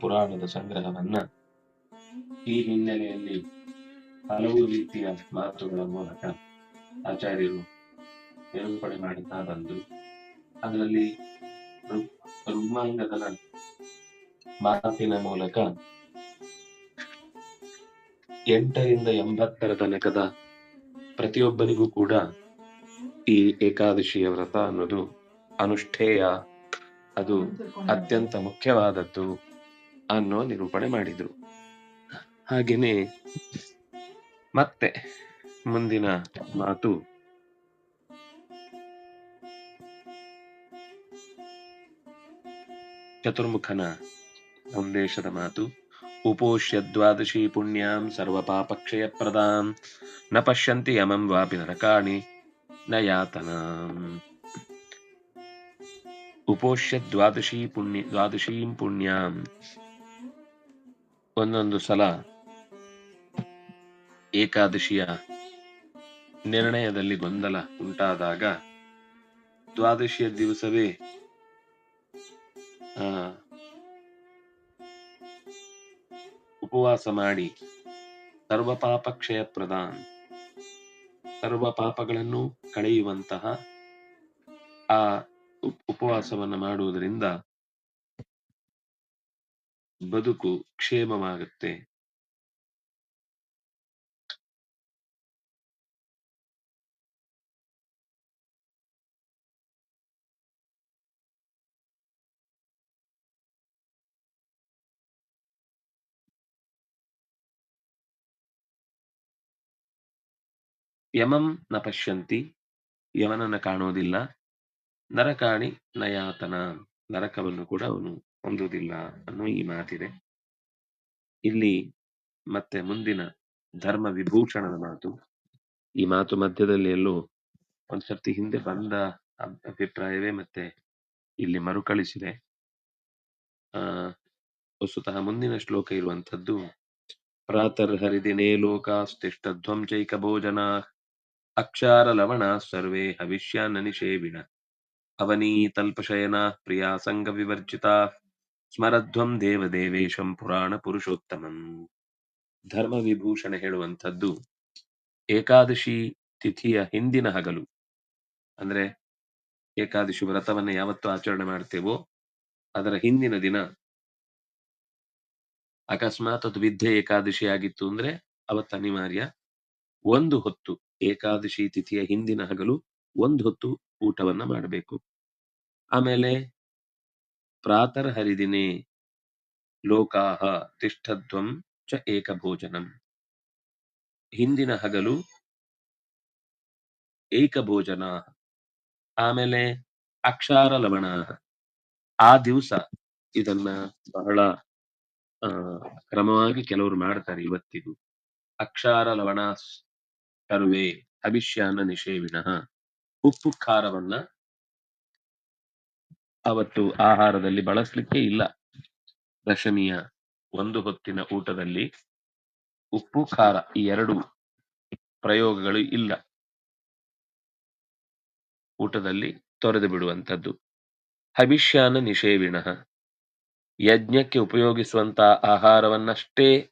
ಪುರಾಣದ ಸಂಗ್ರಹವನ್ನ ಈ ಹಿನ್ನೆಲೆಯಲ್ಲಿ ಹಲವು ರೀತಿಯ ಮಾತುಗಳ ಮೂಲಕ ಆಚಾರ್ಯರು ನಿರೂಪಣೆ ಮಾಡುತ್ತಾ ಬಂದು ಅದರಲ್ಲಿ ಋಗ್- ಋಗ್ಮಾಂಗದ ಮಾತಿನ ಮೂಲಕ ಎಂಟರಿಂದ ಎಂಬತ್ತರ ತನಕದ ಪ್ರತಿಯೊಬ್ಬನಿಗೂ ಕೂಡ ಈ ಏಕಾದಶಿಯ ವ್ರತ ಅನ್ನೋದು ಅನುಷ್ಠೇಯ. ಅದು ಅತ್ಯಂತ ಮುಖ್ಯವಾದದ್ದು. ಅನ್ನೋ ನಿರೂಪಣೆ ಮಾಡಿದ್ರು. ಹಾಗೇನೆ ಮತ್ತೆ ಮುಂದಿನ ಮಾತು. ಚತುರ್ಮುಖನ ಸಂದೇಶದ ಮಾತು. ಉಪೋಷ್ಯ ದ್ವಾದಶಿ ಪುಣ್ಯಾಂ ಸರ್ವ ಪಾಪಕ್ಷಯ ಪ್ರದಾಂ ನ ಪಶ್ಯಂತಿ ಯಮಂ ವಾಪಿ ನರಕಾಣಿ ನ ಯಾತನಾಂ. ಉಪೋಷ್ಯ ದ್ವಾದಶಿ ಪುಣ್ಯ, ದ್ವಾದಶೀಂ ಪುಣ್ಯಾಂ. ಒಂದೊಂದು ಸಲ ಏಕಾದಶಿಯ ನಿರ್ಣಯದಲ್ಲಿ ಗೊಂದಲ ಉಂಟಾದಾಗ ದ್ವಾದಶಿಯ ದಿವಸವೇ ಉಪವಾಸ ಮಾಡಿ ಸರ್ವ ಪಾಪ ಕ್ಷಯ ಪ್ರದಾನ್ ಸರ್ವ ಪಾಪಗಳನ್ನು ಕಳೆಯುವಂತಹ ಆ ಉಪ್- ಉಪವಾಸವನ್ನು ಮಾಡುವುದರಿಂದ ಬದುಕು ಕ್ಷೇಮವಾಗುತ್ತೆ. ಯಮಂ ನ ಪಶ್ಯಂತಿ ಯಮನನ್ನು ಕಾಣೋದಿಲ್ಲ ನರಕಾಣಿ ನಯಾತನ ನರಕವನ್ನು ಕೂಡ ಅವನು ಹೊಂದುವುದಿಲ್ಲ ಅನ್ನೋ ಈ ಮಾತಿದೆ. ಇಲ್ಲಿ ಮತ್ತೆ ಮುಂದಿನ ಧರ್ಮ ವಿಭೂಷಣದ ಮಾತು. ಈ ಮಾತು ಮಧ್ಯದಲ್ಲಿ ಎಲ್ಲೋ ಒಂದ್ಸರ್ತಿ ಹಿಂದೆ ಬಂದ ಅಭ್- ಅಭಿಪ್ರಾಯವೇ ಮತ್ತೆ ಇಲ್ಲಿ ಮರುಕಳಿಸಿದೆ. ಆ, ವಸ್ತುತಃ ಮುಂದಿನ ಶ್ಲೋಕ ಇರುವಂತದ್ದು ಪ್ರಾತರ್ಹರಿದಿನೇ ಲೋಕಾಸ್ತಿಷ್ಠಧ್ವಂ ಚೈಕ ಭೋಜನ ಅಕ್ಷಾರ ಲವಣ ಸರ್ವೇ ಹವಿಷ್ಯಾನ್ನ ನಿಷೇವಿಣ. ಅವನೀತಲ್ಪಶಯನ ಪ್ರಿಯಾ ಸಂಗ ವಿವರ್ಜಿತ ಸ್ಮರಧ್ವಂ ದೇವದೇವೇಶಂ ಪುರಾಣ ಪುರುಷೋತ್ತಮಂ. ಧರ್ಮ ವಿಭೂಷಣ ಹೇಳುವಂಥದ್ದು ಏಕಾದಶಿ ತಿಥಿಯ ಹಿಂದಿನ ಹಗಲು. ಅಂದ್ರೆ ಏಕಾದಶಿ ವ್ರತವನ್ನು ಯಾವತ್ತು ಆಚರಣೆ ಮಾಡ್ತೇವೋ ಅದರ ಹಿಂದಿನ ದಿನ ಅಕಸ್ಮಾತ್ ಅದು ವಿದ್ಯೆ ಏಕಾದಶಿ ಆಗಿತ್ತು ಅಂದ್ರೆ ಅವತ್ತು ಅನಿವಾರ್ಯ. ಒಂದು ಹೊತ್ತು ಏಕಾದಶಿ ತಿಥಿಯ ಹಿಂದಿನ ಹಗಲು ಒಂದು ಹೊತ್ತು ಊಟವನ್ನ ಮಾಡಬೇಕು. ಆಮೇಲೆ ಹರಿದಿನೇ ಲೋಕಾಹ ತಿಷ್ಠಧ್ವಂ ಚ ಏಕಭೋಜನಂ. ಹಿಂದಿನ ಹಗಲು ಏಕಭೋಜನ ಆಮೇಲೆ ಅಕ್ಷಾರ ಲವಣ ಆ ದಿವಸ ಇದನ್ನ ಬಹಳ ಕ್ರಮವಾಗಿ ಕೆಲವರು ಮಾಡ್ತಾರೆ ಇವತ್ತಿಗೂ. ಅಕ್ಷಾರ ಲವಣ ಸರ್ವೇ ಹವಿಷ್ಯಾನ ನಿಷೇವಿನ. ಉಪ್ಪು ಖಾರವನ್ನ ಅವತ್ತು ಆಹಾರದಲ್ಲಿ ಬಳಸಲಿಕ್ಕೆ ಇಲ್ಲ. ದಶಮಿಯ ಒಂದು ಹೊತ್ತಿನ ಊಟದಲ್ಲಿ ಉಪ್ಪು, ಖಾರ ಈ ಎರಡು ಪ್ರಯೋಗಗಳು ಇಲ್ಲ. ಊಟದಲ್ಲಿ ತೊರೆದು ಬಿಡುವಂಥದ್ದು. ಹವಿಷ್ಯಾನ ನಿಷೇವಿಣ. ಯಜ್ಞಕ್ಕೆ ಉಪಯೋಗಿಸುವಂತಹ ಆಹಾರವನ್ನಷ್ಟೇ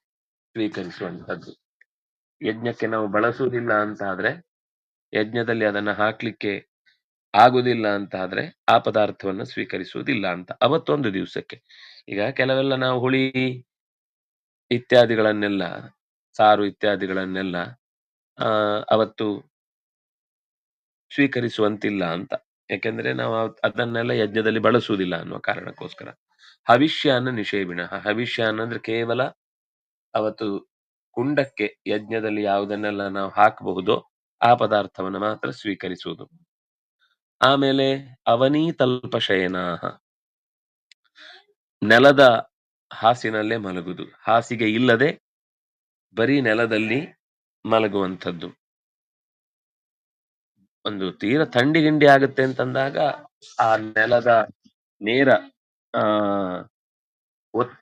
ಸ್ವೀಕರಿಸುವಂಥದ್ದು. ಯಜ್ಞಕ್ಕೆ ನಾವು ಬಳಸುವುದಿಲ್ಲ ಅಂತ ಆದ್ರೆ ಯಜ್ಞದಲ್ಲಿ ಅದನ್ನ ಹಾಕ್ಲಿಕ್ಕೆ ಆಗುದಿಲ್ಲ ಅಂತ ಆದ್ರೆ ಆ ಪದಾರ್ಥವನ್ನು ಸ್ವೀಕರಿಸುವುದಿಲ್ಲ ಅಂತ ಅವತ್ತೊಂದು ದಿವಸಕ್ಕೆ. ಈಗ ಕೆಲವೆಲ್ಲ ನಾವು ಹುಳಿ ಇತ್ಯಾದಿಗಳನ್ನೆಲ್ಲ, ಸಾರು ಇತ್ಯಾದಿಗಳನ್ನೆಲ್ಲ ಅವತ್ತು ಸ್ವೀಕರಿಸುವಂತಿಲ್ಲ ಅಂತ. ಯಾಕೆಂದ್ರೆ ನಾವು ಅದನ್ನೆಲ್ಲ ಯಜ್ಞದಲ್ಲಿ ಬಳಸುವುದಿಲ್ಲ ಅನ್ನುವ ಕಾರಣಕ್ಕೋಸ್ಕರ. ಹವಿಷ್ಯಾನ್ನ ನಿಷೇವಿಣ. ಹವಿಷ್ಯ ಅನ್ನಂದ್ರೆ ಕೇವಲ ಅವತ್ತು ಕುಂಡಕ್ಕೆ ಯಜ್ಞದಲ್ಲಿ ಯಾವುದನ್ನೆಲ್ಲ ನಾವು ಹಾಕಬಹುದೋ ಆ ಪದಾರ್ಥವನ್ನು ಮಾತ್ರ ಸ್ವೀಕರಿಸುವುದು. ಆಮೇಲೆ ಅವನೀತಲ್ಪ ಶಯನಾಹ ನೆಲದ ಹಾಸಿನಲ್ಲೇ ಮಲಗುದು. ಹಾಸಿಗೆ ಇಲ್ಲದೆ ಬರೀ ನೆಲದಲ್ಲಿ ಮಲಗುವಂಥದ್ದು. ಒಂದು ತೀರ ಥಂಡಿ ಗಿಂಡಿ ಆಗುತ್ತೆ ಅಂತಂದಾಗ ಆ ನೆಲದ ನೇರ, ಆ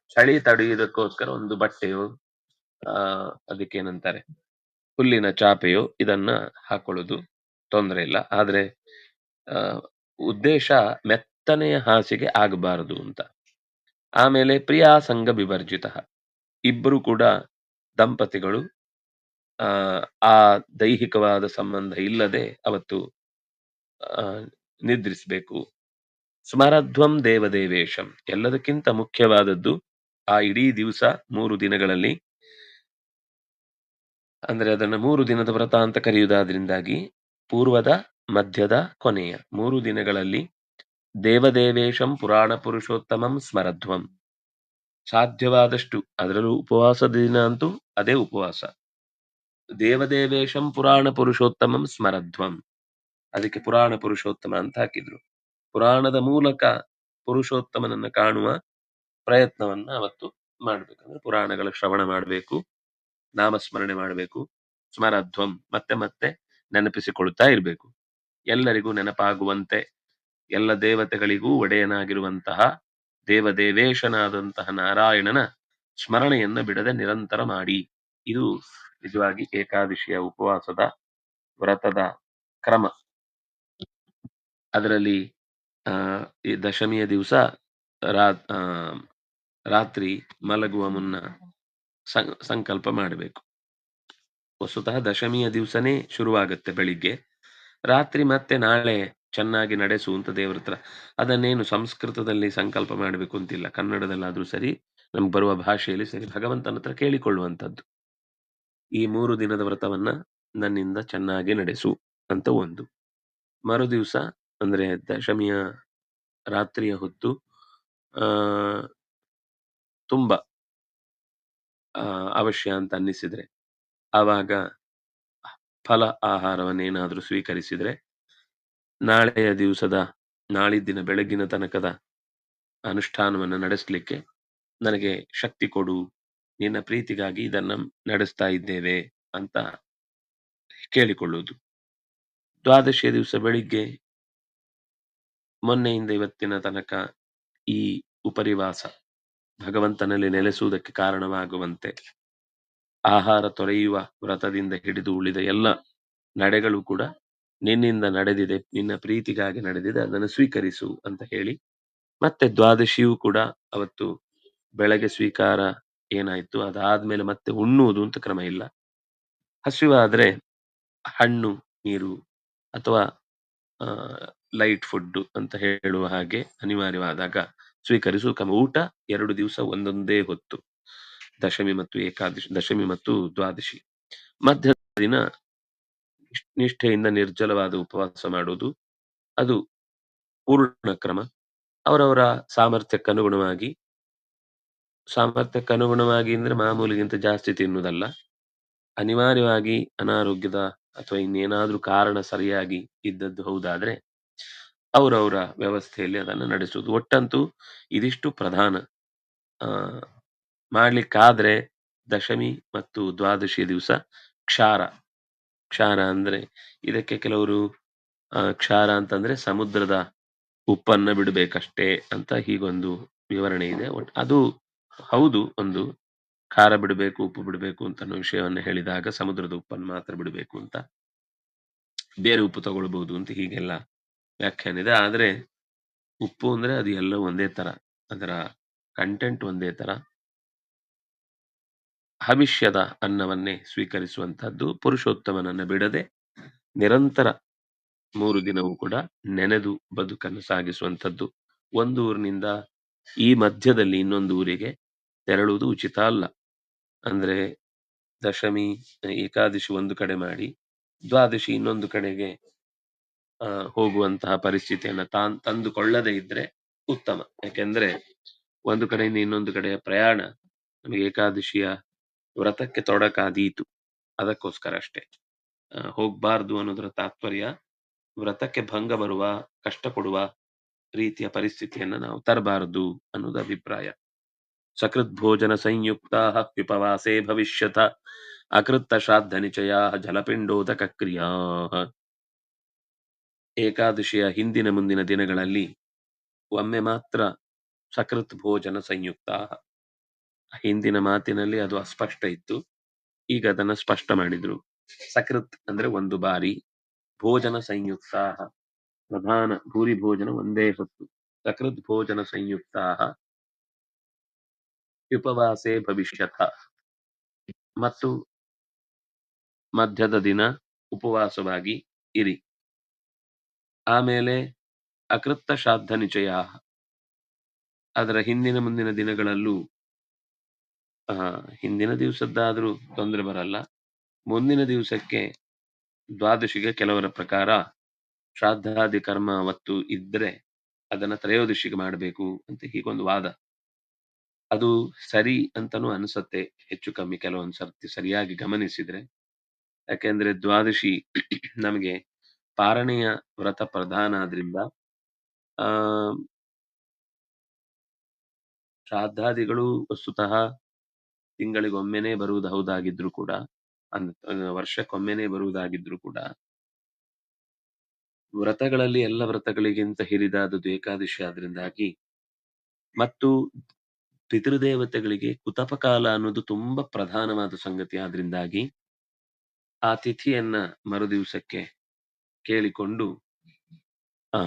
ಚಳಿ ತಡೆಯುವುದಕ್ಕೋಸ್ಕರ ಒಂದು ಬಟ್ಟೆಯೋ, ಆ, ಅದಕ್ಕೇನಂತಾರೆ, ಹುಲ್ಲಿನ ಚಾಪೆಯೋ ಇದನ್ನ ಹಾಕೊಳ್ಳೋದು ತೊಂದರೆ ಇಲ್ಲ. ಆದ್ರೆ ಉದ್ದೇಶ ಮೆತ್ತನೆಯ ಹಾಸಿಗೆ ಆಗಬಾರದು ಅಂತ. ಆಮೇಲೆ ಪ್ರಿಯಾಸಂಗ ವಿವರ್ಜಿತ. ಇಬ್ಬರು ಕೂಡ ದಂಪತಿಗಳು. ಆ ದೈಹಿಕವಾದ ಸಂಬಂಧ ಇಲ್ಲದೆ ಅವತ್ತು ನಿದ್ರಿಸಬೇಕು. ಸ್ಮರಧ್ವಂ ದೇವದೇವೇಶಂ. ಎಲ್ಲದಕ್ಕಿಂತ ಮುಖ್ಯವಾದದ್ದು ಆ ಇಡೀ ದಿವಸ ಮೂರು ದಿನಗಳಲ್ಲಿ ಅಂದ್ರೆ ಅದನ್ನ ಮೂರು ದಿನದ ವ್ರತ ಅಂತ ಕರೆಯುವುದಾದ್ರಿಂದಾಗಿ ಪೂರ್ವದ ಮಧ್ಯದ ಕೊನೆಯ ಮೂರು ದಿನಗಳಲ್ಲಿ ದೇವದೇವೇಶಂ ಪುರಾಣ ಪುರುಷೋತ್ತಮಂ ಸ್ಮರಧ್ವಂ. ಸಾಧ್ಯವಾದಷ್ಟು ಅದರಲ್ಲೂ ಉಪವಾಸದ ದಿನ ಅಂತೂ ಅದೇ ಉಪವಾಸ. ದೇವದೇವೇಶಂ ಪುರಾಣ ಪುರುಷೋತ್ತಮಂ ಸ್ಮರಧ್ವಂ. ಅದಕ್ಕೆ ಪುರಾಣ ಪುರುಷೋತ್ತಮ ಅಂತ ಹಾಕಿದ್ರು. ಪುರಾಣದ ಮೂಲಕ ಪುರುಷೋತ್ತಮನನ್ನ ಕಾಣುವ ಪ್ರಯತ್ನವನ್ನ ಅವತ್ತು ಮಾಡ್ಬೇಕಂದ್ರೆ ಪುರಾಣಗಳ ಶ್ರವಣ ಮಾಡಬೇಕು, ನಾಮಸ್ಮರಣೆ ಮಾಡಬೇಕು, ಸ್ಮರಧ್ವಂ ಮತ್ತೆ ಮತ್ತೆ ನೆನಪಿಸಿಕೊಳ್ತಾ ಇರಬೇಕು. ಎಲ್ಲರಿಗೂ ನೆನಪಾಗುವಂತೆ, ಎಲ್ಲ ದೇವತೆಗಳಿಗೂ ಒಡೆಯನಾಗಿರುವಂತಹ ದೇವದೇವೇಶನಾದಂತಹ ನಾರಾಯಣನ ಸ್ಮರಣೆಯನ್ನ ಬಿಡದೆ ನಿರಂತರ ಮಾಡಿ. ಇದು ನಿಜವಾಗಿ ಏಕಾದಶಿಯ ಉಪವಾಸದ ವ್ರತದ ಕ್ರಮ. ಅದರಲ್ಲಿ ಈ ದಶಮಿಯ ದಿವಸ ರಾ ರಾತ್ರಿ ಮಲಗುವ ಮುನ್ನ ಸಂಕಲ್ಪ ಮಾಡಬೇಕು. ವಸ್ತುತಃ ದಶಮಿಯ ದಿವಸನೇ ಶುರುವಾಗುತ್ತೆ ಬೆಳಿಗ್ಗೆ. ರಾತ್ರಿ ಮತ್ತೆ ನಾಳೆ ಚೆನ್ನಾಗಿ ನಡೆಸು ಅಂತ ದೇವ್ರ ಹತ್ರ. ಅದನ್ನೇನು ಸಂಸ್ಕೃತದಲ್ಲಿ ಸಂಕಲ್ಪ ಮಾಡಬೇಕು ಅಂತಿಲ್ಲ. ಕನ್ನಡದಲ್ಲಾದ್ರೂ ಸರಿ, ನಮ್ಗೆ ಬರುವ ಭಾಷೆಯಲ್ಲಿ ಸರಿ. ಭಗವಂತನ ಹತ್ರ ಕೇಳಿಕೊಳ್ಳುವಂಥದ್ದು. ಈ ಮೂರು ದಿನದ ವ್ರತವನ್ನ ನನ್ನಿಂದ ಚೆನ್ನಾಗಿ ನಡೆಸು ಅಂತ ಒಂದು. ಮರುದಿವಸ, ಅಂದ್ರೆ ದಶಮಿಯ ರಾತ್ರಿಯ ಹೊತ್ತು, ಆ, ತುಂಬ ಅವಶ್ಯ ಅಂತ ಅನ್ನಿಸಿದ್ರೆ, ಆವಾಗ ಫಲ ಆಹಾರವನ್ನೇನಾದರೂ ಸ್ವೀಕರಿಸಿದರೆ, ನಾಳೆಯ ದಿವಸದ ನಾಳಿದ್ದಿನ ಬೆಳಗಿನ ತನಕದ ಅನುಷ್ಠಾನವನ್ನು ನಡೆಸಲಿಕ್ಕೆ ನನಗೆ ಶಕ್ತಿ ಕೊಡು, ನಿನ್ನ ಪ್ರೀತಿಗಾಗಿ ಇದನ್ನು ನಡೆಸ್ತಾ ಇದ್ದೇವೆ ಅಂತ ಕೇಳಿಕೊಳ್ಳುವುದು. ದ್ವಾದಶಿಯ ದಿವಸ ಬೆಳಿಗ್ಗೆ ಮೊನ್ನೆಯಿಂದ ಇವತ್ತಿನ ತನಕ ಈ ಉಪರಿವಾಸ ಭಗವಂತನಲ್ಲಿ ನೆಲೆಸುವುದಕ್ಕೆ ಕಾರಣವಾಗುವಂತೆ ಆಹಾರ ತೊರೆಯುವ ವ್ರತದಿಂದ ಹಿಡಿದು ಉಳಿದ ಎಲ್ಲ ನಡೆಗಳು ಕೂಡ ನಿನ್ನಿಂದ ನಡೆದಿದೆ, ನಿನ್ನ ಪ್ರೀತಿಗಾಗಿ ನಡೆದಿದೆ, ಅದನ್ನು ಸ್ವೀಕರಿಸು ಅಂತ ಹೇಳಿ ಮತ್ತೆ ದ್ವಾದಶಿಯು ಕೂಡ ಅವತ್ತು ಬೆಳಗ್ಗೆ ಸ್ವೀಕಾರ ಏನಾಯ್ತು, ಅದಾದ್ಮೇಲೆ ಮತ್ತೆ ಉಣ್ಣುವುದು ಅಂತ ಕ್ರಮ ಇಲ್ಲ. ಹಸಿವಾದ್ರೆ ಹಣ್ಣು, ನೀರು ಅಥವಾ ಲೈಟ್ ಫುಡ್ ಅಂತ ಹೇಳುವ ಹಾಗೆ ಅನಿವಾರ್ಯವಾದಾಗ ಸ್ವೀಕರಿಸುವ ಕ್ರಮ. ಊಟ ಎರಡು ದಿವಸ ಒಂದೊಂದೇ ಹೊತ್ತು. ದಶಮಿ ಮತ್ತು ಏಕಾದಶಿ, ದಶಮಿ ಮತ್ತು ದ್ವಾದಶಿ. ಮಧ್ಯ ದಿನ ನಿಷ್ಠೆಯಿಂದ ನಿರ್ಜಲವಾದ ಉಪವಾಸ ಮಾಡುವುದು, ಅದು ಪೂರ್ಣ ಕ್ರಮ. ಅವರವರ ಸಾಮರ್ಥ್ಯಕ್ಕನುಗುಣವಾಗಿ ಸಾಮರ್ಥ್ಯಕ್ಕನುಗುಣವಾಗಿ ಅಂದ್ರೆ ಮಾಮೂಲಿಗಿಂತ ಜಾಸ್ತಿ ತಿನ್ನುವುದಲ್ಲ. ಅನಿವಾರ್ಯವಾಗಿ ಅನಾರೋಗ್ಯದ ಅಥವಾ ಇನ್ನೇನಾದ್ರೂ ಕಾರಣ ಸರಿಯಾಗಿ ಇದ್ದದ್ದು ಹೌದಾದ್ರೆ, ಅವರವರ ವ್ಯವಸ್ಥೆಯಲ್ಲಿ ಅದನ್ನು ನಡೆಸುವುದು. ಒಟ್ಟಂತೂ ಇದಿಷ್ಟು ಪ್ರಧಾನ ಮಾಡ್ಲಿಕ್ಕಾದ್ರೆ ದಶಮಿ ಮತ್ತು ದ್ವಾದಶಿ ದಿವಸ ಕ್ಷಾರ. ಕ್ಷಾರ ಅಂದ್ರೆ ಇದಕ್ಕೆ ಕೆಲವರು ಕ್ಷಾರ ಅಂತಂದ್ರೆ ಸಮುದ್ರದ ಉಪ್ಪನ್ನ ಬಿಡಬೇಕಷ್ಟೇ ಅಂತ ಹೀಗೊಂದು ವಿವರಣೆ ಇದೆ. ಅದು ಹೌದು, ಒಂದು ಖಾರ ಬಿಡಬೇಕು, ಉಪ್ಪು ಬಿಡಬೇಕು ಅಂತ ವಿಷಯವನ್ನ ಹೇಳಿದಾಗ ಸಮುದ್ರದ ಉಪ್ಪನ್ನು ಮಾತ್ರ ಬಿಡಬೇಕು ಅಂತ ಬೇರೆ ಉಪ್ಪು ತಗೊಳ್ಬಹುದು ಅಂತ ಹೀಗೆಲ್ಲ ವ್ಯಾಖ್ಯಾನ ಇದೆ. ಆದ್ರೆ ಉಪ್ಪು ಅಂದ್ರೆ ಅದು ಎಲ್ಲ ಒಂದೇ ತರ, ಅದರ ಕಂಟೆಂಟ್ ಒಂದೇ ತರ. ಭವಿಷ್ಯದ ಅನ್ನವನ್ನೇ ಸ್ವೀಕರಿಸುವಂತಹದ್ದು ಪುರುಷೋತ್ತಮನನ್ನ ಬಿಡದೆ ನಿರಂತರ ಮೂರು ದಿನವೂ ಕೂಡ ನೆನೆದು ಬದುಕನ್ನು ಸಾಗಿಸುವಂತದ್ದು ಒಂದು ಊರಿನಿಂದ ಈ ಮಧ್ಯದಲ್ಲಿ ಇನ್ನೊಂದು ಊರಿಗೆ ತೆರಳುವುದು ಉಚಿತ ಅಲ್ಲ. ಅಂದ್ರೆ ದಶಮಿ, ಏಕಾದಶಿ ಒಂದು ಕಡೆ ಮಾಡಿ ದ್ವಾದಶಿ ಇನ್ನೊಂದು ಕಡೆಗೆ ಹೋಗುವಂತಹ ಪರಿಸ್ಥಿತಿಯನ್ನ ತಾನ್ ತಂದುಕೊಳ್ಳದೆ ಇದ್ರೆ ಉತ್ತಮ. ಯಾಕೆಂದ್ರೆ ಒಂದು ಕಡೆಯಿಂದ ಇನ್ನೊಂದು ಕಡೆಯ ಪ್ರಯಾಣ ನಮಗೆ ಏಕಾದಶಿಯ ವ್ರತಕ್ಕೆ ತೊಡಕಾದೀತು. ಅದಕ್ಕೋಸ್ಕರ ಅಷ್ಟೇ. ಹೋಗ್ಬಾರ್ದು ಅನ್ನೋದರ ತಾತ್ಪರ್ಯ ವ್ರತಕ್ಕೆ ಭಂಗ ಬರುವ ಕಷ್ಟ ಕೊಡುವ ರೀತಿಯ ಪರಿಸ್ಥಿತಿಯನ್ನ ನಾವು ತರಬಾರದು ಅನ್ನೋದು ಅಭಿಪ್ರಾಯ. ಸಕೃತ್ ಭೋಜನ ಸಂಯುಕ್ತ ವಿಪವಾಸೇ ಭವಿಷ್ಯತ ಅಕೃತ್ತ ಶ್ರಾದ್ದ ನಿಚಯ ಜಲಪಿಂಡೋದಕ ಕ್ರಿಯಾ. ಏಕಾದಶಿಯ ಹಿಂದಿನ ಮುಂದಿನ ದಿನಗಳಲ್ಲಿ ಒಮ್ಮೆ ಮಾತ್ರ ಸಕೃತ್ ಭೋಜನ ಸಂಯುಕ್ತ ಹಿಂದಿನ ಮಾತಿನಲ್ಲಿ ಅದು ಅಸ್ಪಷ್ಟ ಇತ್ತು. ಈಗ ಅದನ್ನ ಸ್ಪಷ್ಟ ಮಾಡಿದ್ರು. ಸಕೃತ್ ಅಂದ್ರೆ ಒಂದು ಬಾರಿ. ಭೋಜನ ಸಂಯುಕ್ತ ಪ್ರಧಾನ ಭೂರಿ ಭೋಜನ ಒಂದೇ ಹೊತ್ತು. ಸಕೃತ್ ಭೋಜನ ಸಂಯುಕ್ತ ಉಪವಾಸೆ ಭವಿಷ್ಯತ. ಮತ್ತು ಮಧ್ಯದ ದಿನ ಉಪವಾಸವಾಗಿ ಇರಿ. ಆಮೇಲೆ ಅಕೃತ್ತ ಶ್ರಾದ್ದ ನಿಚಯ ಅದರ ಹಿಂದಿನ ಮುಂದಿನ ದಿನಗಳಲ್ಲೂ ಆ, ಹಿಂದಿನ ದಿವಸದ್ದಾದ್ರೂ ತೊಂದರೆ ಬರಲ್ಲ. ಮುಂದಿನ ದಿವಸಕ್ಕೆ ದ್ವಾದಶಿಗೆ ಕೆಲವರ ಪ್ರಕಾರ ಶ್ರಾದ್ದಾದಿ ಕರ್ಮ ಅವತ್ತು ಇದ್ರೆ ಅದನ್ನ ತ್ರಯೋದಶಿಗೆ ಮಾಡಬೇಕು ಅಂತ ಹೀಗೊಂದು ವಾದ. ಅದು ಸರಿ ಅಂತನೂ ಅನ್ಸತ್ತೆ ಹೆಚ್ಚು ಕಮ್ಮಿ ಕೆಲವೊಂದು ಸರ್ತಿ ಸರಿಯಾಗಿ ಗಮನಿಸಿದ್ರೆ. ಯಾಕೆಂದ್ರೆ ದ್ವಾದಶಿ ನಮಗೆ ಪಾರಣೆಯ ವ್ರತ ಪ್ರಧಾನ ಆದ್ರಿಂದ ಆ ಶ್ರಾದ್ದಾದಿಗಳು ವಸ್ತುತಃ ತಿಂಗಳಿಗೊಮ್ಮೆನೇ ಬರುವುದು ಹೌದಾಗಿದ್ರು ಕೂಡ, ಅಂದ್ ವರ್ಷಕ್ಕೊಮ್ಮೆನೇ ಬರುವುದಾಗಿದ್ರು ಕೂಡ, ವ್ರತಗಳಲ್ಲಿ ಎಲ್ಲ ವ್ರತಗಳಿಗಿಂತ ಹಿರಿದಾದದ್ದು ಏಕಾದಶಿ ಆದ್ರಿಂದಾಗಿ ಮತ್ತು ಪಿತೃದೇವತೆಗಳಿಗೆ ಕುತಪಕಾಲ ಅನ್ನೋದು ತುಂಬಾ ಪ್ರಧಾನವಾದ ಸಂಗತಿ ಆದ್ರಿಂದಾಗಿ ಆ ತಿಥಿಯನ್ನ ಮರುದಿವಸಕ್ಕೆ ಕೇಳಿಕೊಂಡು, ಆ,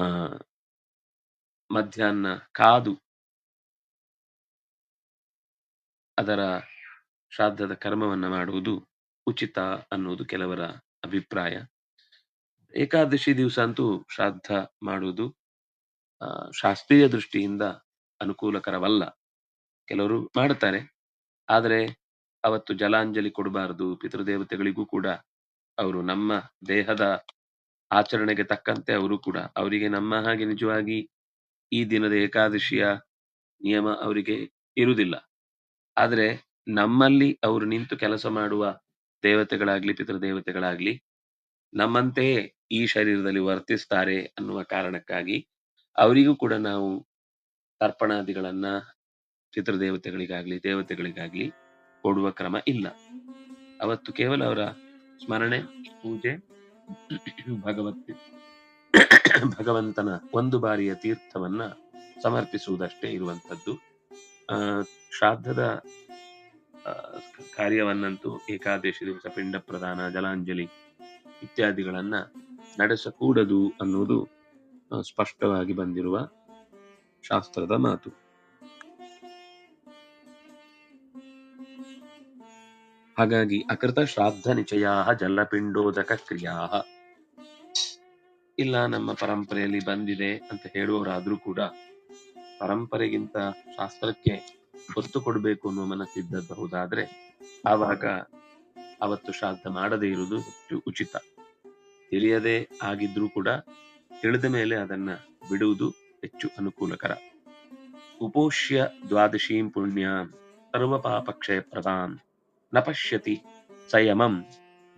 ಮಧ್ಯಾಹ್ನ ಕಾದು ಅದರ ಶ್ರಾದ್ದದ ಕರ್ಮವನ್ನ ಮಾಡುವುದು ಉಚಿತ ಅನ್ನುವುದು ಕೆಲವರ ಅಭಿಪ್ರಾಯ. ಏಕಾದಶಿ ದಿವಸ ಅಂತೂ ಶ್ರಾದ್ದ ಮಾಡುವುದು ಶಾಸ್ತ್ರೀಯ ದೃಷ್ಟಿಯಿಂದ ಅನುಕೂಲಕರವಲ್ಲ. ಕೆಲವರು ಮಾಡ್ತಾರೆ ಆದರೆ ಅವತ್ತು ಜಲಾಂಜಲಿ ಕೊಡಬಾರದು, ಪಿತೃದೇವತೆಗಳಿಗೂ ಕೂಡ. ಅವರು ನಮ್ಮ ದೇಹದ ಆಚರಣೆಗೆ ತಕ್ಕಂತೆ ಅವರು ಕೂಡ. ಅವರಿಗೆ ನಮ್ಮ ಹಾಗೆ ನಿಜವಾಗಿ ಈ ದಿನದ ಏಕಾದಶಿಯ ನಿಯಮ ಅವರಿಗೆ ಇರುವುದಿಲ್ಲ. ಆದ್ರೆ ನಮ್ಮಲ್ಲಿ ಅವರು ನಿಂತು ಕೆಲಸ ಮಾಡುವ ದೇವತೆಗಳಾಗ್ಲಿ, ಪಿತೃದೇವತೆಗಳಾಗ್ಲಿ, ನಮ್ಮಂತೆಯೇ ಈ ಶರೀರದಲ್ಲಿ ವರ್ತಿಸ್ತಾರೆ ಅನ್ನುವ ಕಾರಣಕ್ಕಾಗಿ ಅವರಿಗೂ ಕೂಡ ನಾವು ತರ್ಪಣಾದಿಗಳನ್ನ ಪಿತೃದೇವತೆಗಳಿಗಾಗ್ಲಿ, ದೇವತೆಗಳಿಗಾಗ್ಲಿ ಕೊಡುವ ಕ್ರಮ ಇಲ್ಲ. ಅವತ್ತು ಕೇವಲ ಅವರ ಸ್ಮರಣೆ, ಪೂಜೆ, ಭಗವತ್, ಭಗವಂತನ ಒಂದು ಬಾರಿಯ ತೀರ್ಥವನ್ನ ಸಮರ್ಪಿಸುವುದಷ್ಟೇ ಇರುವಂತದ್ದು ಆ, ಶ್ರಾದ್ದದ ಕಾರ್ಯವನ್ನಂತೂ ಏಕಾದಶಿ ದಿವಸ ಪಿಂಡ ಪ್ರದಾನ ಜಲಾಂಜಲಿ ಇತ್ಯಾದಿಗಳನ್ನ ನಡೆಸಕೂಡದು ಅನ್ನುವುದು ಸ್ಪಷ್ಟವಾಗಿ ಬಂದಿರುವ ಶಾಸ್ತ್ರದ ಮಾತು. ಹಾಗಾಗಿ ಅಕೃತ ಶ್ರಾದ್ದ ನಿಚಯ ಜಲಪಿಂಡೋದಕ ಕ್ರಿಯಾ ಇಲ್ಲ ನಮ್ಮ ಪರಂಪರೆಯಲ್ಲಿ ಬಂದಿದೆ ಅಂತ ಹೇಳುವವರಾದ್ರೂ ಕೂಡ ಪರಂಪರೆಗಿಂತ ಶಾಸ್ತ್ರಕ್ಕೆ ಒತ್ತು ಕೊಡಬೇಕು ಅನ್ನುವ ಮನಸ್ಸಿದ್ದಬಹುದಾದ್ರೆ ಆವಾಗ ಅವತ್ತು ಶ್ರಾದ್ದ ಮಾಡದೇ ಇರುವುದು ಹೆಚ್ಚು ಉಚಿತ. ತಿಳಿಯದೆ ಆಗಿದ್ರೂ ಕೂಡ ತಿಳಿದ ಮೇಲೆ ಅದನ್ನ ಬಿಡುವುದು ಹೆಚ್ಚು ಅನುಕೂಲಕರ. ಉಪೋಷ್ಯ ದ್ವಾದಶೀಂ ಪುಣ್ಯ ಸರ್ವ ಪಾಪಕ್ಷಯ ಪ್ರದಾನ್ನ ಪಶ್ಯತಿ ಸಂಯಮಂ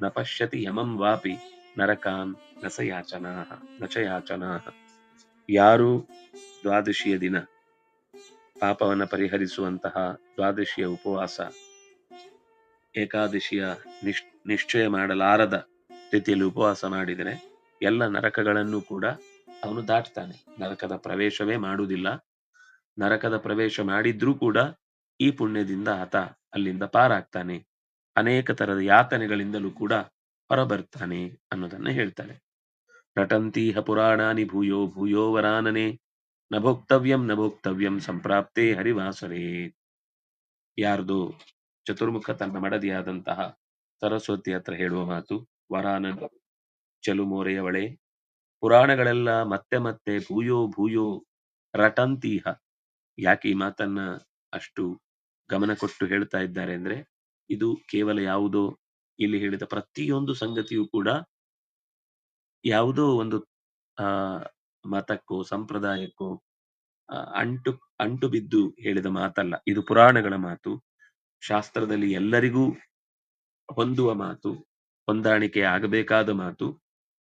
ನ ಪಶ್ಯತಿ ಯಮಂ ವಾಪಿ ನರಕಾನ್ ನಸಯಾಚನಾ ಸ ಯಾಚನಾ ನ ಚ ಯಾಚನಾ ಯಾರು ದ್ವಾದಶಿಯ ದಿನ ಪಾಪವನ್ನ ಪರಿಹರಿಸುವಂತಹ ದ್ವಾದಶಿಯ ಉಪವಾಸ. ಏಕಾದಶಿಯ ನಿಶ್, ನಿಶ್ಚಯ ಮಾಡಲಾರದ ರೀತಿಯಲ್ಲಿ ಉಪವಾಸ ಮಾಡಿದರೆ ಎಲ್ಲ ನರಕಗಳನ್ನು ಕೂಡ ಅವನು ದಾಟ್ತಾನೆ. ನರಕದ ಪ್ರವೇಶವೇ ಮಾಡುವುದಿಲ್ಲ. ನರಕದ ಪ್ರವೇಶ ಮಾಡಿದ್ರೂ ಕೂಡ ಈ ಪುಣ್ಯದಿಂದ ಆತ ಅಲ್ಲಿಂದ ಪಾರಾಗ್ತಾನೆ. ಅನೇಕ ತರದ ಯಾತನೆಗಳಿಂದಲೂ ಕೂಡ ಹೊರಬರ್ತಾನೆ ಅನ್ನೋದನ್ನ ಹೇಳ್ತಾರೆ ರಟಂತೀಹ ಪುರಾಣಾನಿ ಭೂಯೋ ಭೂಯೋ ವರಾನನೆ ನ ಭೋಕ್ತವ್ಯಂ ನ ಭೋಕ್ತವ್ಯಂ ಸಂಪ್ರಾಪ್ತೆ ಹರಿವಾಸರೇ ಯಾರ್ದು ಚತುರ್ಮುಖ ತನ್ನ ಮಡದಿಯಾದಂತಹ ಸರಸ್ವತಿ ಹತ್ರ ಹೇಳುವ ಮಾತು ವರಾನ ಚಲುಮೋರೆಯವಳೆ ಪುರಾಣಗಳೆಲ್ಲ ಮತ್ತೆ ಮತ್ತೆ ಭೂಯೋ ಭೂಯೋ ರಟಂತೀಹ, ಯಾಕೆ ಈ ಮಾತನ್ನ ಅಷ್ಟು ಗಮನ ಕೊಟ್ಟು ಹೇಳ್ತಾ ಇದ್ದಾರೆ ಅಂದ್ರೆ, ಇದು ಕೇವಲ ಯಾವುದೋ ಇಲ್ಲಿ ಹೇಳಿದ ಪ್ರತಿಯೊಂದು ಸಂಗತಿಯೂ ಕೂಡ ಯಾವುದೋ ಒಂದು, ಆ ಮತಕ್ಕೋ, ಸಂಪ್ರದಾಯಕ್ಕೋ ಅಂಟು ಅಂಟು ಬಿದ್ದು ಹೇಳಿದ ಮಾತಲ್ಲ. ಇದು ಪುರಾಣಗಳ ಮಾತು. ಶಾಸ್ತ್ರದಲ್ಲಿ ಎಲ್ಲರಿಗೂ ಹೊಂದುವ ಮಾತು, ಹೊಂದಾಣಿಕೆ ಆಗಬೇಕಾದ ಮಾತು.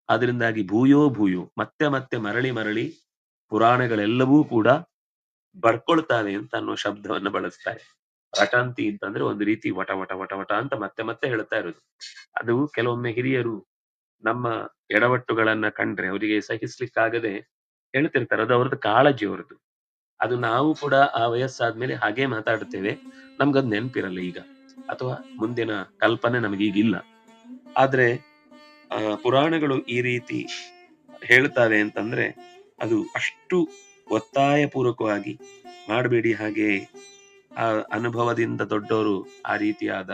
ಅದರಿಂದಾಗಿ ಭೂಯೋ ಭೂಯೋ, ಮತ್ತೆ ಮತ್ತೆ ಮರಳಿ ಮರಳಿ ಪುರಾಣಗಳೆಲ್ಲವೂ ಕೂಡ ಬರ್ಕೊಳ್ತಾವೆ ಅಂತ ಅನ್ನೋ ಶಬ್ದವನ್ನ ಬಳಸ್ತಾರೆ ರಟಂತಿ ಅಂತಂದ್ರೆ ಒಂದು ರೀತಿ ವಟ ವಟ ವಟ ವಟ ಅಂತ ಮತ್ತೆ ಮತ್ತೆ ಹೇಳ್ತಾ ಇರೋದು. ಅದು ಕೆಲವೊಮ್ಮೆ ಹಿರಿಯರು ನಮ್ಮ ಎಡವಟ್ಟುಗಳನ್ನ ಕಂಡ್ರೆ, ಅವರಿಗೆ ಸಹಿಸ್ಲಿಕ್ಕಾಗದೆ ಹೇಳ್ತಿರ್ತಾರೆ ಅದು ಅವ್ರದ್ದು ಕಾಳಜಿ ಅವ್ರದ್ದು. ಅದು ನಾವು ಕೂಡ ಆ ವಯಸ್ಸಾದ್ಮೇಲೆ ಹಾಗೆ ಮಾತಾಡ್ತೇವೆ ನಮ್ಗದ್ ನೆನಪಿರಲ್ಲ ಈಗ. ಅಥವಾ ಮುಂದಿನ ಕಲ್ಪನೆ ನಮಗೀಗಿಲ್ಲ ಆದ್ರೆ, ಆ ಪುರಾಣಗಳು ಈ ರೀತಿ ಹೇಳ್ತಾವೆ ಅಂತಂದ್ರೆ, ಅದು ಅಷ್ಟು ಒತ್ತಾಯ ಪೂರ್ವಕವಾಗಿ ಮಾಡಬೇಡಿ ಹಾಗೆ ಆ ಅನುಭವದಿಂದ ದೊಡ್ಡವರು ಆ ರೀತಿಯಾದ,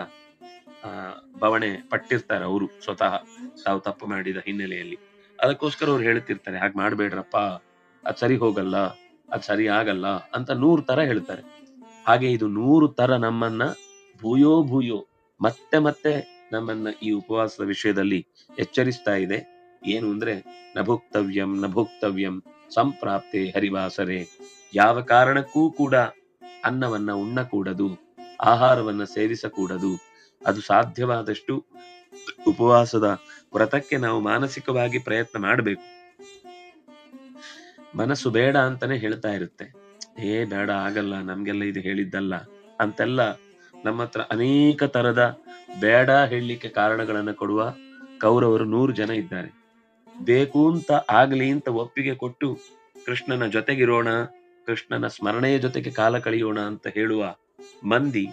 ಆ ಬವಣೆ ಪಟ್ಟಿರ್ತಾರೆ ಅವರು ಸ್ವತಃ ತಾವು ತಪ್ಪು ಮಾಡಿದ ಹಿನ್ನೆಲೆಯಲ್ಲಿ. ಅದಕ್ಕೋಸ್ಕರ ಅವ್ರು ಹೇಳ್ತಿರ್ತಾರೆ, ಹಾಗೆ ಮಾಡ್ಬೇಡ್ರಪ್ಪ ಅದ್ ಸರಿ ಹೋಗಲ್ಲ, ಅದ್ ಸರಿ ಆಗಲ್ಲ ಅಂತ ನೂರು ತರ ಹೇಳ್ತಾರೆ. ಹಾಗೆ ಇದು ನೂರು ತರ ನಮ್ಮನ್ನ ಭೂಯೋ ಭೂಯೋ, ಮತ್ತೆ ಮತ್ತೆ ನಮ್ಮನ್ನ ಈ ಉಪವಾಸದ ವಿಷಯದಲ್ಲಿ ಎಚ್ಚರಿಸ್ತಾ ಇದೆ. ಏನು ಅಂದ್ರೆ, ನಭುಕ್ತವ್ಯಂ ನಭುಕ್ತವ್ಯಂ, ಸಂಪ್ರಾಪ್ತೆ ಹರಿವಾಸರೆ. ಯಾವ ಕಾರಣಕ್ಕೂ ಕೂಡ ಅನ್ನವನ್ನ ಉಣ್ಣಕೂಡದು, ಆಹಾರವನ್ನ ಸೇವಿಸಕೂಡದು. ಅದು ಸಾಧ್ಯವಾದಷ್ಟು ಉಪವಾಸದ ವ್ರತಕ್ಕೆ ನಾವು ಮಾನಸಿಕವಾಗಿ ಪ್ರಯತ್ನ ಮಾಡಬೇಕು. ಮನಸ್ಸು ಬೇಡ ಅಂತಾನೆ ಹೇಳ್ತಾ ಇರುತ್ತೆ. ಏ, ಬೇಡ, ಆಗಲ್ಲ, ನಮ್ಗೆಲ್ಲ ಇದು ಹೇಳಿದ್ದಲ್ಲ ಅಂತೆಲ್ಲ ನಮ್ಮ ಹತ್ರ ಅನೇಕ ತರದ ಬೇಡ ಹೇಳಲಿಕ್ಕೆ ಕಾರಣಗಳನ್ನ ಕೊಡುವ ಕೌರವರು ನೂರು ಜನ ಇದ್ದಾರೆ. ಬೇಕು ಅಂತ ಆಗ್ಲಿ ಅಂತ ಒಪ್ಪಿಗೆ ಕೊಟ್ಟು ಕೃಷ್ಣನ ಜೊತೆಗಿರೋಣ, ಕೃಷ್ಣನ ಸ್ಮರಣೆಯ ಜೊತೆಗೆ ಕಾಲ ಕಳೆಯೋಣ ಅಂತ ಹೇಳುವ ಮಂದಿ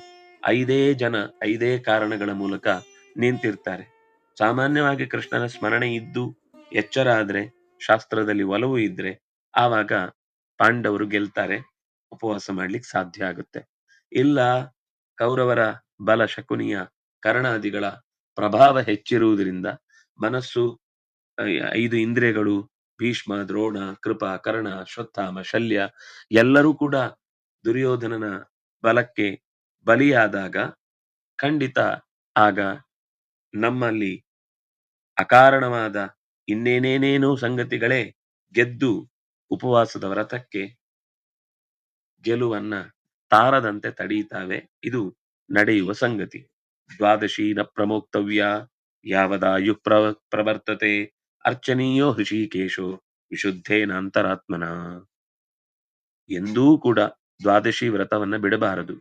ಐದೇ ಜನ, ಐದೇ ಕಾರಣಗಳ ಮೂಲಕ ನಿಂತಿರ್ತಾರೆ. ಸಾಮಾನ್ಯವಾಗಿ ಕೃಷ್ಣನ ಸ್ಮರಣೆ ಇದ್ದು ಎಚ್ಚರ ಆದ್ರೆ, ಶಾಸ್ತ್ರದಲ್ಲಿ ಒಲವು ಇದ್ರೆ ಆವಾಗ ಪಾಂಡವರು ಗೆಲ್ತಾರೆ, ಉಪವಾಸ ಮಾಡ್ಲಿಕ್ಕೆ ಸಾಧ್ಯ ಆಗುತ್ತೆ. ಇಲ್ಲ, ಕೌರವರ ಬಲ ಶಕುನಿಯ ಕರ್ಣಾದಿಗಳ ಪ್ರಭಾವ ಹೆಚ್ಚಿರುವುದರಿಂದ ಮನಸ್ಸು ಐದು ಇಂದ್ರಿಯಗಳು, ಭೀಷ್ಮ, ದ್ರೋಣ, ಕೃಪಾ, ಕರ್ಣ ಶ್ವತ್ಥಾಮ ಶಲ್ಯ ಎಲ್ಲರೂ ಕೂಡ ದುರ್ಯೋಧನನ ಬಲಕ್ಕೆ ಬಲಿಯಾದಾಗ ಖಂಡಿತ ಆಗ ನಮ್ಮಲ್ಲಿ ಅಕಾರಣವಾದ ಇನ್ನೇನೇನೇನೋ ಸಂಗತಿಗಳೇ ಗೆದ್ದು ಉಪವಾಸದ ವ್ರತಕ್ಕೆ ಗೆಲುವನ್ನ ತಾರದಂತೆ ತಡೀತಾವೆ. ಇದು ನಡೆಯುವ ಸಂಗತಿ. ದ್ವಾದಶಿ ನ ಪ್ರಮೋಕ್ತವ್ಯ ಯಾವದಾಯು ಪ್ರ, ಪ್ರವರ್ತತೆ ಅರ್ಚನೀಯೋ ಹೃಷಿಕೇಶೋ ವಿಶುದ್ಧೇನ ಅಂತರಾತ್ಮನ. ಎಂದೂ ಕೂಡ ದ್ವಾದಶಿ ವ್ರತವನ್ನ ಬಿಡಬಾರದು.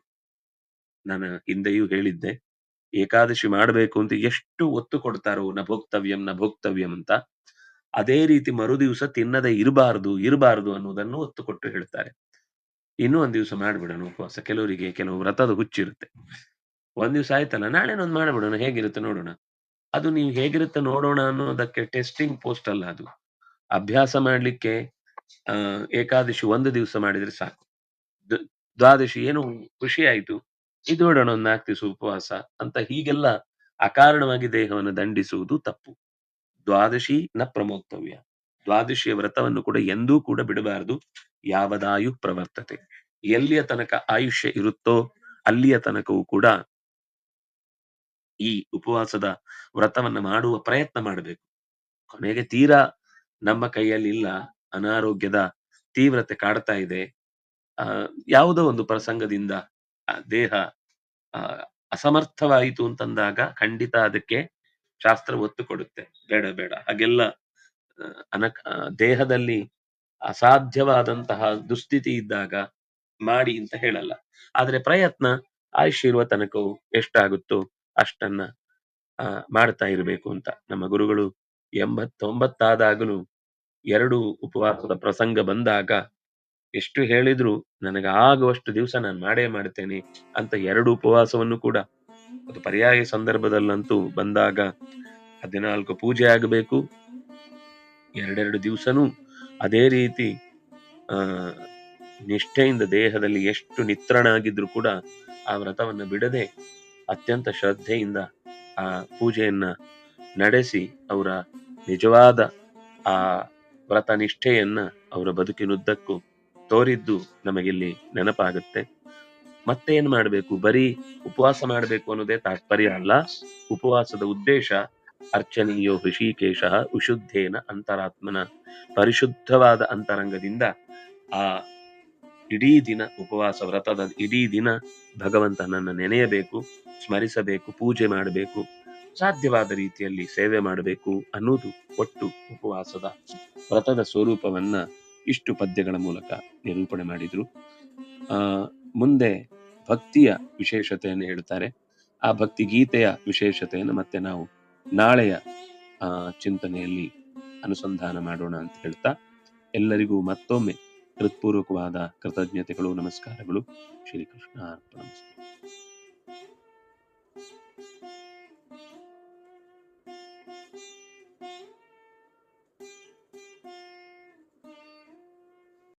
ನಾನು ಹಿಂದೆಯೂ ಹೇಳಿದ್ದೆ, ಏಕಾದಶಿ ಮಾಡಬೇಕು ಅಂತ ಎಷ್ಟು ಒತ್ತು ಕೊಡ್ತಾರೋ ನ ಭೋಕ್ತವ್ಯಂ ನ ಭೋಕ್ತವ್ಯಂ ಅಂತ ಅದೇ ರೀತಿ ಮರುದಿವಸ ತಿನ್ನದೆ ಇರಬಾರದು ಇರಬಾರದು ಅನ್ನೋದನ್ನು ಒತ್ತು ಕೊಟ್ಟು ಹೇಳ್ತಾರೆ. ಇನ್ನೂ ಒಂದ್ ದಿವಸ ಮಾಡ್ಬಿಡೋಣ ಉಪವಾಸ. ಕೆಲವರಿಗೆ ಕೆಲವು ವ್ರತದ ಹುಚ್ಚಿರುತ್ತೆ. ಒಂದ್ ದಿವಸ ಆಯ್ತಲ್ಲ, ನಾಳೆನೊಂದು ಮಾಡ್ಬಿಡೋಣ. ಹೇಗಿರುತ್ತೆ ನೋಡೋಣ. ಅದು ನೀವು ಹೇಗಿರುತ್ತೆ ನೋಡೋಣ ಅನ್ನೋದಕ್ಕೆ ಟೆಸ್ಟಿಂಗ್ ಪೋಸ್ಟ್ ಅಲ್ಲ ಅದು. ಅಭ್ಯಾಸ ಮಾಡ್ಲಿಕ್ಕೆ, ಆ, ಏಕಾದಶಿ ಒಂದು ದಿವಸ ಮಾಡಿದ್ರೆ ಸಾಕು. ದ್ವಾದಶಿ ಏನು ಖುಷಿ ಆಯ್ತು. ಇದು ನೋಡೋಣ ಒಂದ್ ನಾಲ್ಕು ದಿವಸ ಉಪವಾಸ ಅಂತ ಹೀಗೆಲ್ಲ ಅಕಾರಣವಾಗಿ ದೇಹವನ್ನು ದಂಡಿಸುವುದು ತಪ್ಪು. ದ್ವಾದಶಿ ನ ಪ್ರಮೋಕ್ತವ್ಯ. ದ್ವಾದಶಿಯ ವ್ರತವನ್ನು ಕೂಡ ಎಂದೂ ಕೂಡ ಬಿಡಬಾರದು. ಯಾವದಾಯು ಪ್ರವರ್ತತೆ. ಎಲ್ಲಿಯ ತನಕ ಆಯುಷ್ಯ ಇರುತ್ತೋ ಅಲ್ಲಿಯ ತನಕವೂ ಕೂಡ ಈ ಉಪವಾಸದ ವ್ರತವನ್ನ ಮಾಡುವ ಪ್ರಯತ್ನ ಮಾಡಬೇಕು. ಕೊನೆಗೆ ತೀರಾ ನಮ್ಮ ಕೈಯಲ್ಲಿ ಇಲ್ಲ ಅನಾರೋಗ್ಯದ ತೀವ್ರತೆ ಕಾಡ್ತಾ ಇದೆ. ಆ, ಯಾವುದೋ ಒಂದು ಪ್ರಸಂಗದಿಂದ ದೇಹ ಅಸಮರ್ಥವಾಯಿತು ಅಂತಂದಾಗ ಖಂಡಿತ ಅದಕ್ಕೆ ಶಾಸ್ತ್ರ ಒತ್ತು ಕೊಡುತ್ತೆ. ಬೇಡ ಬೇಡ. ಹಾಗೆಲ್ಲ ಅನಕ ದೇಹದಲ್ಲಿ ಅಸಾಧ್ಯವಾದಂತಹ ದುಸ್ಥಿತಿ ಇದ್ದಾಗ ಮಾಡಿ ಅಂತ ಹೇಳಲ್ಲ. ಆದ್ರೆ ಪ್ರಯತ್ನ ಆಯುಷ್ಯ ಇರುವ ತನಕವು ಎಷ್ಟಾಗುತ್ತೋ ಅಷ್ಟನ್ನ ಮಾಡ್ತಾ ಇರಬೇಕು ಅಂತ. ನಮ್ಮ ಗುರುಗಳು ಎಂಬತ್ತೊಂಬತ್ತಾದಾಗಲೂ ಎರಡು ಉಪವಾಸದ ಪ್ರಸಂಗ ಬಂದಾಗ ಎಷ್ಟು ಹೇಳಿದ್ರು ನನಗೆ ಆಗುವಷ್ಟು ದಿವಸ ನಾನು ಮಾಡೇ ಮಾಡ್ತೇನೆ ಅಂತ ಎರಡು ಉಪವಾಸವನ್ನು ಕೂಡ ಅದು ಪರ್ಯಾಯ ಸಂದರ್ಭದಲ್ಲಂತೂ ಬಂದಾಗ ಹದಿನಾಲ್ಕು ಪೂಜೆ ಆಗಬೇಕು. ಎರಡೆರಡು ದಿವಸನೂ ಅದೇ ರೀತಿ ನಿಷ್ಠೆಯಿಂದ ದೇಹದಲ್ಲಿ ಎಷ್ಟು ನಿತ್ರಣ ಕೂಡ ಆ ವ್ರತವನ್ನು ಬಿಡದೆ ಅತ್ಯಂತ ಶ್ರದ್ಧೆಯಿಂದ ಆ ಪೂಜೆಯನ್ನ ನಡೆಸಿ ಅವರ ನಿಜವಾದ ಆ ವ್ರತ ನಿಷ್ಠೆಯನ್ನ ಅವರ ಬದುಕಿನುದ್ದಕ್ಕೂ ತೋರಿದ್ದು ನಮಗಿಲ್ಲಿ ನೆನಪಾಗುತ್ತೆ. ಮತ್ತೇನ್ ಮಾಡಬೇಕು? ಬರೀ ಉಪವಾಸ ಮಾಡಬೇಕು ಅನ್ನೋದೇ ತಾತ್ಪರ್ಯ ಅಲ್ಲ. ಉಪವಾಸದ ಉದ್ದೇಶ ಅರ್ಚನೀಯೋ ಹೃಷಿಕೇಶ ವಿಶುದ್ಧೇನ ಅಂತರಾತ್ಮನ ಪರಿಶುದ್ಧವಾದ ಅಂತರಂಗದಿಂದ ಆ ಇಡೀ ದಿನ ಉಪವಾಸ ವ್ರತದ ಇಡೀ ದಿನ ಭಗವಂತನನ್ನ ನೆನೆಯಬೇಕು, ಸ್ಮರಿಸಬೇಕು, ಪೂಜೆ ಮಾಡಬೇಕು, ಸಾಧ್ಯವಾದ ರೀತಿಯಲ್ಲಿ ಸೇವೆ ಮಾಡಬೇಕು ಅನ್ನೋದು ಒಟ್ಟು ಉಪವಾಸದ ವ್ರತದ ಸ್ವರೂಪವನ್ನ ಇಷ್ಟು ಪದ್ಯಗಳ ಮೂಲಕ ನಿರೂಪಣೆ ಮಾಡಿದ್ರು. ಆ, ಮುಂದೆ ಭಕ್ತಿಯ ವಿಶೇಷತೆಯನ್ನು ಹೇಳ್ತಾರೆ. ಆ ಭಕ್ತಿ ಗೀತೆಯ ವಿಶೇಷತೆಯನ್ನು ಮತ್ತೆ ನಾವು ನಾಳೆಯ ಚಿಂತನೆಯಲ್ಲಿ ಅನುಸಂಧಾನ ಮಾಡೋಣ ಅಂತ ಹೇಳ್ತಾ ಎಲ್ಲರಿಗೂ ಮತ್ತೊಮ್ಮೆ ಹೃತ್ಪೂರ್ವಕವಾದ ಕೃತಜ್ಞತೆಗಳು, ನಮಸ್ಕಾರಗಳು. ಶ್ರೀಕೃಷ್ಣ ಅರ್ಪಣಮಸ್ತು